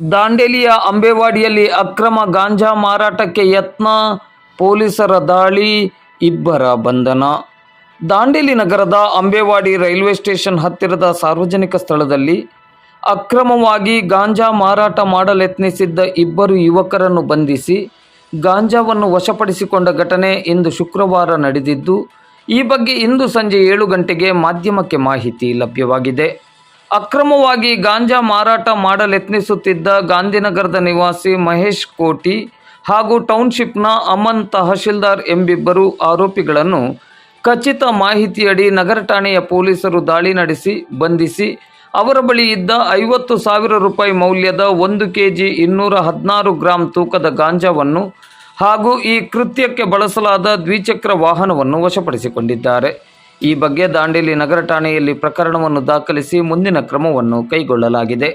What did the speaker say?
ದಾಂಡೇಲಿಯ ಅಂಬೇವಾಡಿಯಲ್ಲಿ ಅಕ್ರಮ ಗಾಂಜಾ ಮಾರಾಟಕ್ಕೆ ಯತ್ನ, ಪೊಲೀಸರ ದಾಳಿ, ಇಬ್ಬರ ಬಂಧನ. ದಾಂಡೇಲಿ ನಗರದ ಅಂಬೇವಾಡಿ ರೈಲ್ವೆ ಸ್ಟೇಷನ್ ಹತ್ತಿರದ ಸಾರ್ವಜನಿಕ ಸ್ಥಳದಲ್ಲಿ ಅಕ್ರಮವಾಗಿ ಗಾಂಜಾ ಮಾರಾಟ ಮಾಡಲೆತ್ನಿಸಿದ್ದ ಇಬ್ಬರು ಯುವಕರನ್ನು ಬಂಧಿಸಿ ಗಾಂಜಾವನ್ನು ವಶಪಡಿಸಿಕೊಂಡ ಘಟನೆ ಇಂದು ಶುಕ್ರವಾರ ನಡೆದಿದ್ದು, ಈ ಬಗ್ಗೆ ಇಂದು ಸಂಜೆ ಏಳು ಗಂಟೆಗೆ ಮಾಧ್ಯಮಕ್ಕೆ ಮಾಹಿತಿ ಲಭ್ಯವಾಗಿದೆ. ಅಕ್ರಮವಾಗಿ ಗಾಂಜಾ ಮಾರಾಟ ಮಾಡಲೆತ್ನಿಸುತ್ತಿದ್ದ ಗಾಂಧಿನಗರದ ನಿವಾಸಿ ಮಹೇಶ್ ಕೋಟಿ ಹಾಗೂ ಟೌನ್ಶಿಪ್ನ ಅಮನ್ ತಹಶೀಲ್ದಾರ್ ಎಂಬಿಬ್ಬರು ಆರೋಪಿಗಳನ್ನು ಖಚಿತ ಮಾಹಿತಿಯಡಿ ನಗರ ಠಾಣೆಯ ಪೊಲೀಸರು ದಾಳಿ ನಡೆಸಿ, ಬಂಧಿಸಿ, ಅವರ ಬಳಿ ಇದ್ದ ಐವತ್ತು ಸಾವಿರ ರೂಪಾಯಿ ಮೌಲ್ಯದ ಒಂದು ಕೆ ಜಿ ಇನ್ನೂರ ಹದಿನಾರು ಗ್ರಾಂ ತೂಕದ ಗಾಂಜಾವನ್ನು ಹಾಗೂ ಈ ಕೃತ್ಯಕ್ಕೆ ಬಳಸಲಾದ ದ್ವಿಚಕ್ರ ವಾಹನವನ್ನು ವಶಪಡಿಸಿಕೊಂಡಿದ್ದಾರೆ. ಈ ಬಗ್ಗೆ ದಾಂಡೇಲಿ ನಗರ ಠಾಣೆಯಲ್ಲಿ ಪ್ರಕರಣವನ್ನು ದಾಖಲಿಸಿ ಮುಂದಿನ ಕ್ರಮವನ್ನು ಕೈಗೊಳ್ಳಲಾಗಿದೆ.